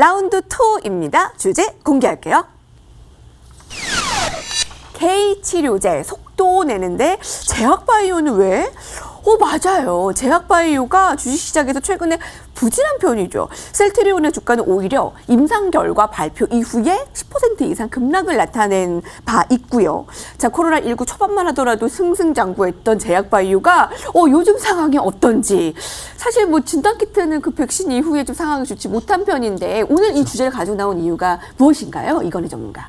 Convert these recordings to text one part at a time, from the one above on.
라운드 2입니다. 주제 공개할게요. K 치료제 속도 내는데 제약바이오는 왜? 어 맞아요. 제약바이오가 주식시장에서 최근에 부진한 편이죠. 셀트리온의 주가는 오히려 임상 결과 발표 이후에 10% 이상 급락을 나타낸 바 있고요. 자 코로나19 초반만 하더라도 승승장구했던 제약바이오가 어 요즘 상황이 어떤지 사실 뭐 진단키트는 그 백신 이후에 좀 상황이 좋지 못한 편인데 오늘 이 주제를 가지고 나온 이유가 무엇인가요? 이건희 전문가.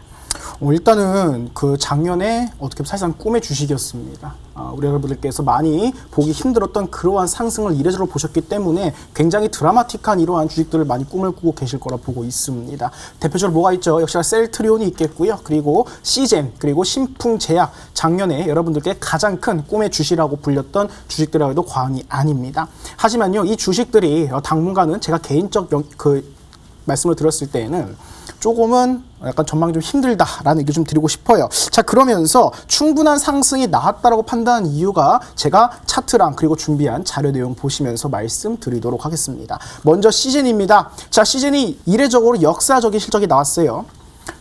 어, 일단은 그 작년에 어떻게 사실상 꿈의 주식이었습니다. 아, 우리 여러분들께서 많이 보기 힘들었던 그러한 상승을 이례적으로 보셨기 때문에 굉장히 드라마틱한 이러한 주식들을 많이 꿈을 꾸고 계실 거라 보고 있습니다. 대표적으로 뭐가 있죠? 역시나 셀트리온이 있겠고요. 그리고 시젠, 그리고 신풍제약 작년에 여러분들께 가장 큰 꿈의 주식이라고 불렸던 주식들이라고 해도 과언이 아닙니다. 하지만요, 이 주식들이 어, 당분간은 제가 개인적 영- 그 말씀을 들었을 때에는 조금은 약간 전망이 좀 힘들다라는 얘기 좀 드리고 싶어요. 자, 그러면서 충분한 상승이 나왔다라고 판단한 이유가 제가 차트랑 그리고 준비한 자료 내용 보시면서 말씀드리도록 하겠습니다. 먼저 시즌입니다. 자, 시즌이 이례적으로 역사적인 실적이 나왔어요.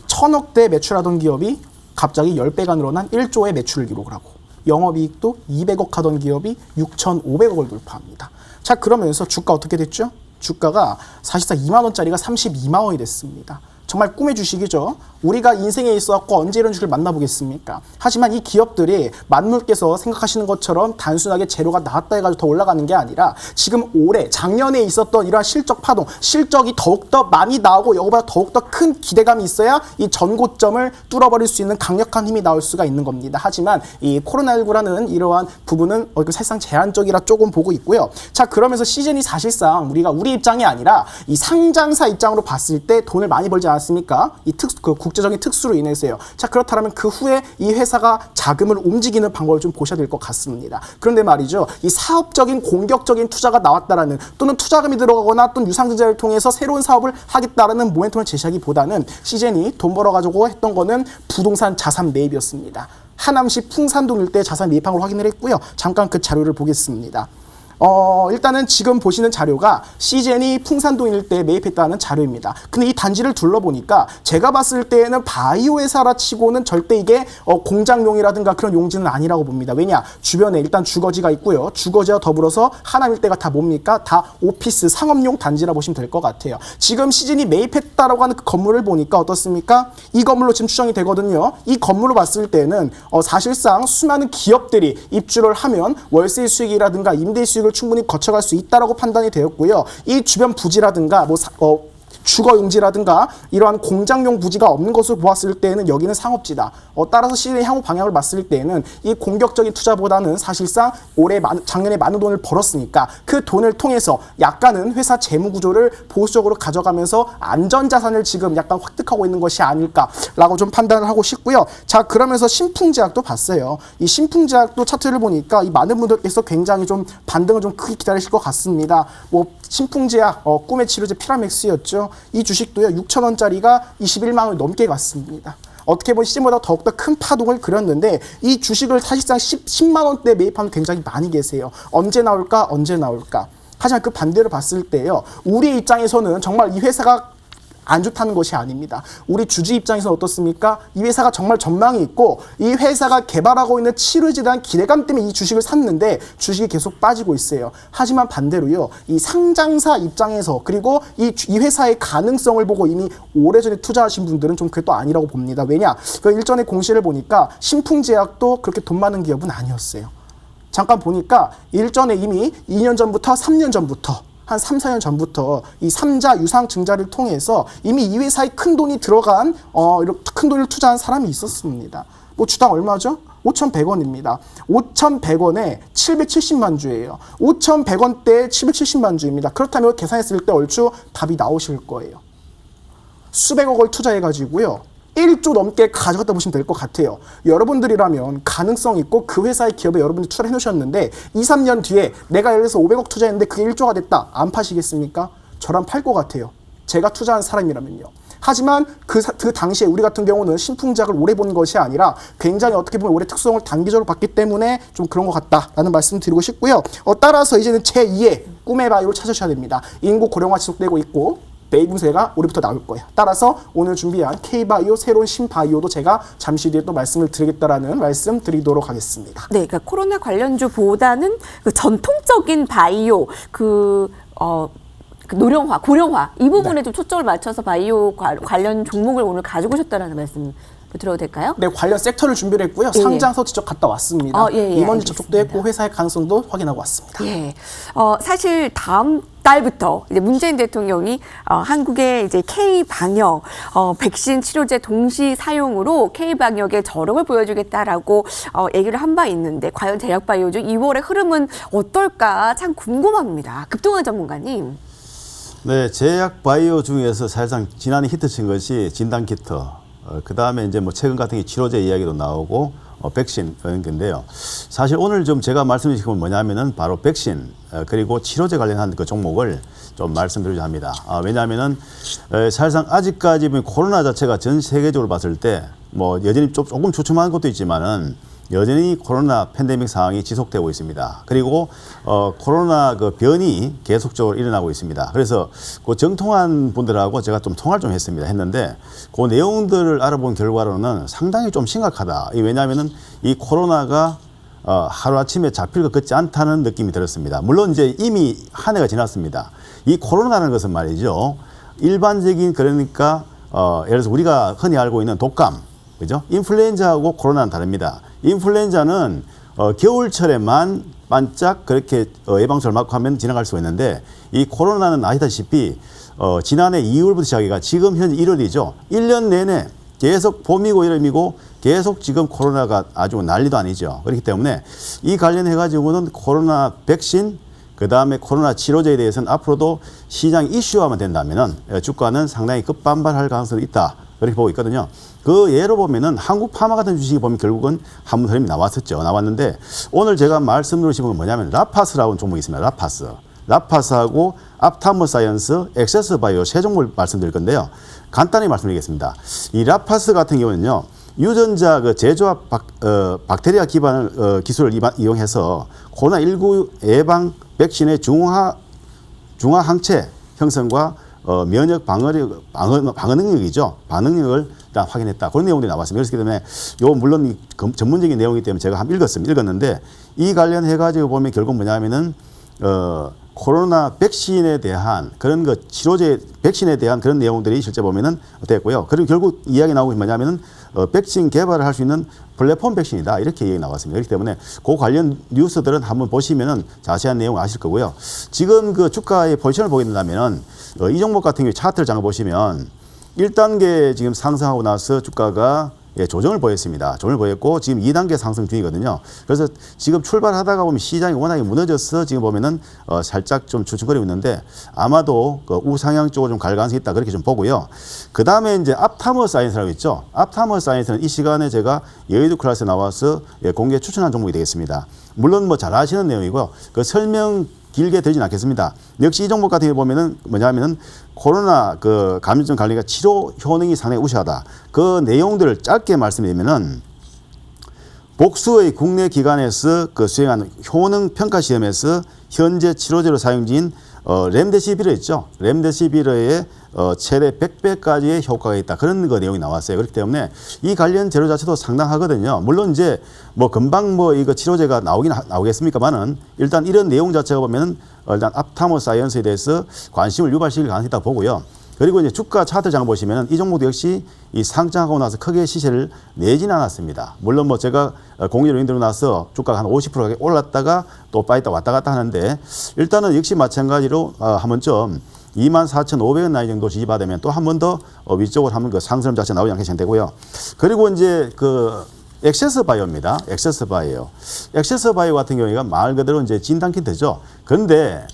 천억대 매출하던 기업이 갑자기 10배가 늘어난 1조의 매출을 기록을 하고 영업이익도 200억 하던 기업이 6,500억을 돌파합니다. 자 그러면서 주가 어떻게 됐죠? 주가가 사실상 2만 원짜리가 32만 원이 됐습니다. 정말 꿈의 주식이죠. 우리가 인생에 있어서 언제 이런 주식을 만나보겠습니까? 하지만 이 기업들이 만물께서 생각하시는 것처럼 단순하게 재료가 나왔다 해가지고 더 올라가는 게 아니라 지금 올해 작년에 있었던 이러한 실적 파동, 실적이 더욱더 많이 나오고 이거보다 더욱더 큰 기대감이 있어야 이 전고점을 뚫어버릴 수 있는 강력한 힘이 나올 수가 있는 겁니다. 하지만 이 코로나19라는 이러한 부분은 사실상 제한적이라 조금 보고 있고요. 자 그러면서 시즌이 사실상 우리가 우리 입장이 아니라 이 상장사 입장으로 봤을 때 돈을 많이 벌지 않았습니까? 이 특, 그 국제적인 특수로 인해서요. 자 그렇다면 그 후에 이 회사가 자금을 움직이는 방법을 좀 보셔야 될 것 같습니다. 그런데 말이죠. 이 사업적인 공격적인 투자가 나왔다라는 또는 투자금이 들어가거나 또는 유상증자를 통해서 새로운 사업을 하겠다라는 모멘텀을 제시하기보다는 시즌이 돈 벌어가지고 했던 거는 부동산 자산 매입이었습니다. 하남시 풍산동 일대 자산 매입한 걸 확인을 했고요. 잠깐 그 자료를 보겠습니다. 어, 일단은 지금 보시는 자료가 시젠이 풍산동 일대에 매입했다는 자료입니다. 근데 이 단지를 둘러보니까 제가 봤을 때에는 바이오 회사라 치고는 절대 이게 어, 공장용이라든가 그런 용지는 아니라고 봅니다. 왜냐? 주변에 일단 주거지가 있고요. 주거지와 더불어서 하남 일대가 다 뭡니까? 다 오피스 상업용 단지라 보시면 될 것 같아요. 지금 시즌이 매입했다라고 하는 그 건물을 보니까 어떻습니까? 이 건물로 지금 추정이 되거든요. 이 건물로 봤을 때는 어, 사실상 수많은 기업들이 입주를 하면 월세 수익이라든가 임대 수익을 충분히 거쳐갈 수 있다라고 판단이 되었고요. 이 주변 부지라든가 뭐 사- 어, 주거 용지라든가 이러한 공장용 부지가 없는 것을 보았을 때에는 여기는 상업지다. 어, 따라서 시즌의 향후 방향을 봤을 때에는 이 공격적인 투자보다는 사실상 올해 많은- 작년에 많은 돈을 벌었으니까 그 돈을 통해서 약간은 회사 재무 구조를 보수적으로 가져가면서 안전 자산을 지금 약간 획득하고 있는 것이 아닐까라고 좀 판단을 하고 싶고요. 자 그러면서 신풍제약도 봤어요. 이 신풍제약도 차트를 보니까 이 많은 분들께서 굉장히 좀 반등을 좀 크게 기다리실 것 같습니다. 뭐 신풍제약 어, 꿈의 치료제 피라맥스였죠. 이 주식도요 6천 원짜리가 21만 원 넘게 갔습니다. 어떻게 보면 시즌보다 더욱더 큰 파동을 그렸는데 이 주식을 사실상 10, 10만 원대 매입하는 굉장히 많이 계세요. 언제 나올까 언제 나올까. 하지만 그 반대로 봤을 때요 우리 입장에서는 정말 이 회사가 안 좋다는 것이 아닙니다. 우리 주주 입장에서 어떻습니까? 이 회사가 정말 전망이 있고 이 회사가 개발하고 있는 치료제에 대한 기대감 때문에 이 주식을 샀는데 주식이 계속 빠지고 있어요. 하지만 반대로요. 이 상장사 입장에서 그리고 이, 주- 이 회사의 가능성을 보고 이미 오래전에 투자하신 분들은 좀 그게 또 아니라고 봅니다. 왜냐? 그 일전에 공시를 보니까 신풍제약도 그렇게 돈 많은 기업은 아니었어요. 잠깐 보니까 일전에 이미 2년 전부터 3년 전부터 한 3, 4년 전부터 이 삼자 유상 증자를 통해서 이미 이 회사에 큰 돈이 들어간 어, 이렇게 큰 돈을 투자한 사람이 있었습니다. 뭐 주당 얼마죠? 5,100원입니다. 5,100원에 770만 주예요. 5,100원대에 770만 주입니다. 그렇다면 계산했을 때 얼추 답이 나오실 거예요. 수백억을 투자해가지고요. 1조 넘게 가져갔다 보시면 될 것 같아요. 여러분들이라면 가능성 있고 그 회사의 기업에 여러분들이 투자를 해놓으셨는데 2, 3년 뒤에 내가 예를 들어서 500억 투자했는데 그게 1조가 됐다. 안 파시겠습니까? 저랑 팔 것 같아요. 제가 투자한 사람이라면요. 하지만 그, 사- 그 당시에 우리 같은 경우는 신풍작을 오래 본 것이 아니라 굉장히 어떻게 보면 올해 특성을 단기적으로 봤기 때문에 좀 그런 것 같다라는 말씀 드리고 싶고요. 어, 따라서 이제는 제2의 꿈의 바이오를 찾으셔야 됩니다. 인구 고령화 지속되고 있고 베이브세가 우리부터 나올 거예요. 따라서 오늘 준비한 K바이오 새로운 신바이오도 제가 잠시 뒤에 또 말씀을 드리겠다라는 말씀 드리도록 하겠습니다. 네, 그러니까 코로나 관련주보다는 그 전통적인 바이오 그 어. 그 노령화, 고령화 이 부분에 네. 좀 초점을 맞춰서 바이오 관- 관련 종목을 오늘 가지고 오셨다는 말씀 들어도 될까요? 네, 관련 섹터를 준비를 했고요. 예. 상장서 직접 갔다 왔습니다. 어, 예, 예, 임원진 접촉도. 했고 회사의 가능성도 확인하고 왔습니다. 예. 어, 사실 다음 달부터 이제 문재인 대통령이 어, 한국의 이제 K 방역 어, 백신 치료제 동시 사용으로 K 방역의 저력을 보여주겠다라고 어, 얘기를 한 바 있는데 과연 제약바이오주 2월의 흐름은 어떨까 참 궁금합니다. 급동원 전문가님. 네, 제약 바이오 중에서 사실상 지난해 히트친 것이 진단 키트, 어, 그 다음에 이제 뭐 최근 같은 게 치료제 이야기도 나오고 어, 백신 이런 건데요. 사실 오늘 좀 제가 말씀드린 건 뭐냐면은 바로 백신 어, 그리고 치료제 관련한 그 종목을 좀 말씀드리자 합니다. 아, 왜냐하면은 에, 사실상 아직까지 코로나 자체가 전 세계적으로 봤을 때 뭐 여전히 좀 조금 주춤한 것도 있지만은 여전히 코로나 팬데믹 상황이 지속되고 있습니다. 그리고 어, 코로나 그 변이 계속적으로 일어나고 있습니다. 그래서 그 정통한 분들하고 제가 좀 통화를 좀 했습니다. 했는데 그 내용들을 알아본 결과로는 상당히 좀 심각하다. 이 왜냐하면은 이 코로나가 어, 하루아침에 잡힐 것 같지 않다는 느낌이 들었습니다. 물론 이제 이미 한 해가 지났습니다. 이 코로나라는 것은 말이죠. 일반적인 그러니까 어, 예를 들어서 우리가 흔히 알고 있는 독감, 그죠? 인플루엔자하고 코로나는 다릅니다. 인플루엔자는 어, 겨울철에만 반짝 그렇게 어, 예방접을 맞고 하면 지나갈 수가 있는데 이 코로나는 아시다시피 어, 지난해 2월부터 시작해가 지금 현재 1월이죠. 1년 내내 계속 봄이고 여름이고 계속 지금 코로나가 아주 난리도 아니죠. 그렇기 때문에 이 관련해 가지고는 코로나 백신 그 다음에 코로나 치료제에 대해서는 앞으로도 시장 이슈화만 된다면은 어, 주가는 상당히 급반발할 가능성이 있다. 그렇게 보고 있거든요. 그 예로 보면은 한국 파마 같은 주식이 보면 결국은 한번 흐름이 나왔었죠. 나왔는데 오늘 제가 말씀드리고 싶은 건 뭐냐면 라파스라고 종목이 있습니다. 라파스. 라파스하고 앞타머 사이언스, 엑세스 바이오 세 종목을 말씀드릴 건데요. 간단히 말씀드리겠습니다. 이 라파스 같은 경우는요. 유전자 그 제조합 박, 어, 박테리아 기반을 어, 기술을 이바- 이용해서 코로나19 예방 백신의 중화 중화 항체 형성과 어, 면역 방어력 방어 방어 능력이죠. 반응력을 일단 확인했다. 그런 내용들이 나왔습니다. 그렇기 때문에 요 물론 전문적인 내용이기 때문에 제가 한번 읽었습니다. 읽었는데 이 관련해 가지고 보면 결국 뭐냐면은 어 코로나 백신에 대한 그런 그 치료제 백신에 대한 그런 내용들이 실제 보면은 됐고요. 그리고 결국 이야기 나오고 뭐냐면은 어, 백신 개발을 할 수 있는 플랫폼 백신이다 이렇게 얘기 나왔습니다. 그렇기 때문에 그 관련 뉴스들은 한번 보시면은 자세한 내용 아실 거고요. 지금 그 주가의 포지션을 보게 된다면은 어, 이 종목 같은 경우 차트를 잠깐 보시면 1단계 지금 상승하고 나서 주가가 예, 조정을 보였습니다. 조정을 보였고 지금 2단계 상승 중이거든요. 그래서 지금 출발하다가 보면 시장이 워낙에 무너져서 지금 보면은 어, 살짝 좀 주춤거리고 있는데 아마도 그 우상향 쪽으로 좀 갈 가능성이 있다 그렇게 좀 보고요. 그 다음에 이제 앞타머 사이언스라고 있죠. 앞타머 사이언스는 이 시간에 제가 여의도 클래스에 나와서 예, 공개 추천한 종목이 되겠습니다. 물론 뭐 잘 아시는 내용이고요. 그 설명 길게 되진 않겠습니다. 역시 이 종목 같은 경우 보면은 뭐냐면은 코로나 그 감염증 관리가 치료 효능이 상당히 우수하다. 그 내용들을 짧게 말씀드리면은 복수의 국내 기관에서 그 수행한 효능 평가 시험에서 현재 치료제로 사용 중인 어, 렘데시비르 있죠. 렘데시비르의 어, 최대 100배까지의 효과가 있다. 그런 거 내용이 나왔어요. 그렇기 때문에 이 관련 재료 자체도 상당하거든요. 물론 이제 뭐 금방 뭐 이거 치료제가 나오긴 하- 나오겠습니까만은 일단 이런 내용 자체가 보면은 어, 일단 앞타모 사이언스에 대해서 관심을 유발시킬 가능성이 있다 보고요. 그리고 이제 주가 차트장 보시면은 이 종목도 역시 이 상장하고 나서 크게 시세를 내지는 않았습니다. 물론 뭐 제가 어, 공개로 인들어 나서 주가가 한 50%가 올랐다가 또 빠졌다 왔다 갔다 하는데 일단은 역시 마찬가지로 어, 한 번쯤 24,500원 나이 정도 지지받으면 또 한 번더 어, 위쪽으로 한번 그 상승 자체 나오지 않게 생각되고요. 그리고 이제 그 엑세스 바이오입니다. 엑세스 바이오. 엑세스 바이오 같은 경우가 말 그대로 이제 진단 키트죠. 그런데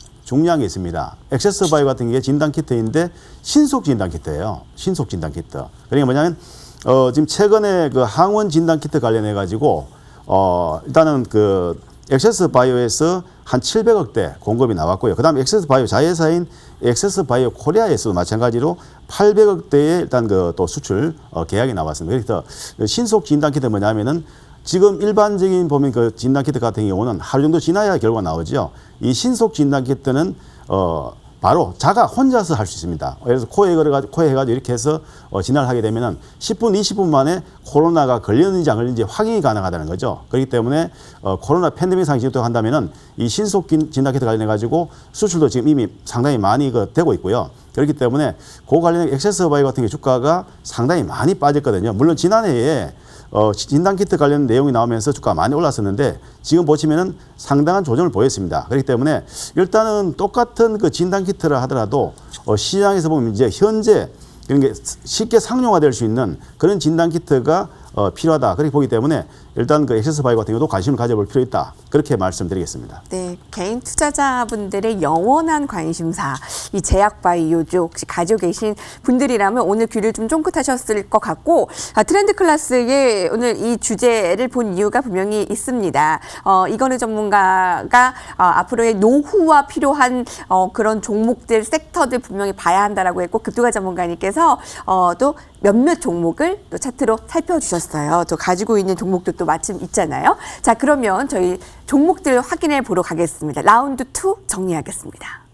게 있습니다. 엑세스 바이오 같은 게 진단 키트인데 신속 진단 키트예요. 신속 진단 키트. 그러니까 뭐냐면 어 지금 최근에 그 항원 진단 키트 관련해 가지고 어 일단은 그 엑세스 바이오에서 한 700억대 공급이 나왔고요. 그다음에 엑세스 바이오 자회사인 엑세스 바이오 코리아에서도 마찬가지로 800억대의 일단 그 또 수출 어, 계약이 나왔습니다. 그래서 그 신속 진단 키트 뭐냐면은 지금 일반적인 보면 그 진단 키트 같은 경우는 하루 정도 지나야 결과가 나오죠. 이 신속 진단 키트는 어 바로 자가 혼자서 할 수 있습니다. 그래서 코에 걸어가지고 코에 해가지고 이렇게 해서 어, 진단을 하게 되면은 10분, 20분 만에 코로나가 걸렸는지 안 걸렸는지 확인이 가능하다는 거죠. 그렇기 때문에 어, 코로나 팬데믹 지속되고 한다면은 이 신속 진- 진단 키트 관련해 가지고 수출도 지금 이미 상당히 많이 그 되고 있고요. 그렇기 때문에 그 관련된 액세스 바이오 같은 게 주가가 상당히 많이 빠졌거든요. 물론 지난해에 어, 진단 키트 관련 내용이 나오면서 주가가 많이 올랐었는데 지금 보시면은 상당한 조정을 보였습니다. 그렇기 때문에 일단은 똑같은 그 진단 키트를 하더라도 어, 시장에서 보면 이제 현재 이런 게 쉽게 상용화될 수 있는 그런 진단 키트가 어, 필요하다. 그렇게 보기 때문에 일단 그 액세스 바이오 같은 경우도 관심을 가져볼 필요 있다. 그렇게 말씀드리겠습니다. 네, 개인 투자자분들의 영원한 관심사, 이 제약 바이오 쪽 혹시 가지고 계신 분들이라면 오늘 귀를 좀 쫑긋하셨을 것 같고, 아, 트렌드 클래스의 오늘 이 주제를 본 이유가 분명히 있습니다. 어, 이거는 전문가가 어, 앞으로의 노후와 필요한 어, 그런 종목들, 섹터들 분명히 봐야 한다라고 했고, 급두가 전문가님께서 어, 또 몇몇 종목을 또 차트로 살펴주셨어요. 또 가지고 있는 종목도 또 마침 있잖아요. 자, 그러면 저희 종목들 확인해 보러 가겠습니다. 라운드 2 정리하겠습니다.